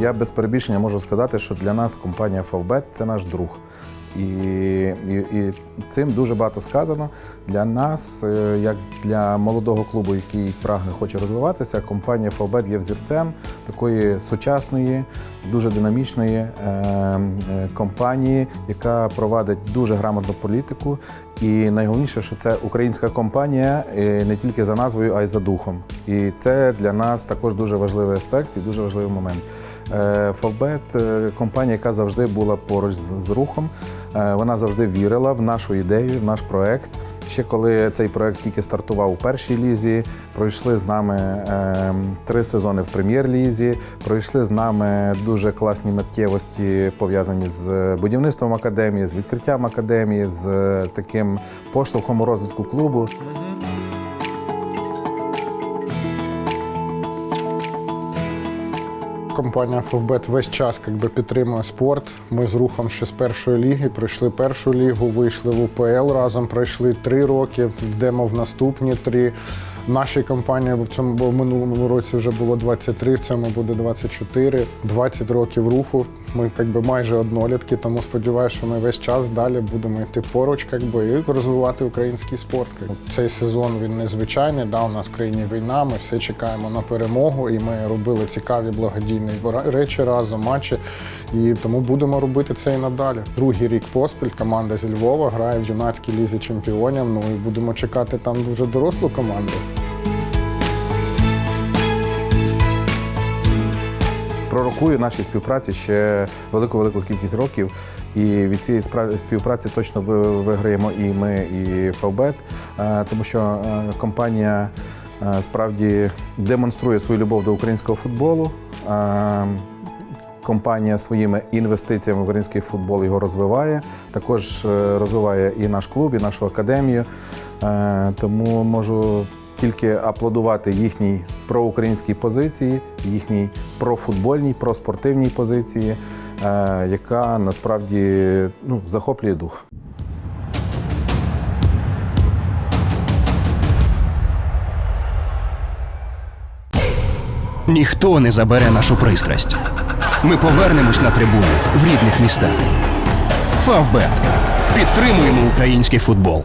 я без перебільшення можу сказати, що для нас компанія Favbet – це наш друг. І, і, і цим дуже багато сказано. Для нас, е, як для молодого клубу, який прагне хоче розвиватися, компанія Favbet є взірцем такої сучасної, дуже динамічної е, е, компанії, яка провадить дуже грамотну політику. І найголовніше, що це українська компанія е, не тільки за назвою, а й за духом. І це для нас також дуже важливий аспект і дуже важливий момент. Е, Фавбет е, компанія, яка завжди була поруч з- рухом. Е, Вона завжди вірила в нашу ідею, в наш проект. Ще коли цей проект тільки стартував у першій лізі, пройшли з нами три сезони в прем'єр-лізі, пройшли з нами дуже класні миттєвості, пов'язані з будівництвом академії, з відкриттям академії, з таким поштовхом розвитку клубу. Компанія Фовбет весь час якби, підтримує спорт. Ми з рухом ще з першої ліги пройшли першу лігу, вийшли в УПЛ разом, пройшли три роки, йдемо в наступні три. Нашій компанії в цьому в минулому році вже було 23, в цьому буде 24, 20 років руху. Ми якби майже однолітки, тому сподіваюся, що ми весь час далі будемо йти поруч, якби і розвивати український спорт. Цей сезон він незвичайний. Да, у нас в країні війна. Ми всі чекаємо на перемогу, і ми робили цікаві благодійні речі разом, матчі. І тому будемо робити це і надалі. Другий рік поспіль команда зі Львова грає в юнацькій лізі чемпіонів. Ну і будемо чекати там дуже дорослу команду. Пророкую нашій співпраці ще велику велику кількість років. І від цієї співпраці точно виграємо і ми, і Фавбет, е, тому що е, компанія е, справді демонструє свою любов до українського футболу. Компанія своїми інвестиціями в український футбол його розвиває. Також розвиває і наш клуб, і нашу академію. Тому можу тільки аплодувати їхній проукраїнській позиції, їхній профутбольній, проспортивній позиції, е, яка насправді ну, захоплює дух. Ніхто не забере нашу пристрасть. Ми повернемось на трибуни в рідних містах. Фавбет. Підтримуємо український футбол.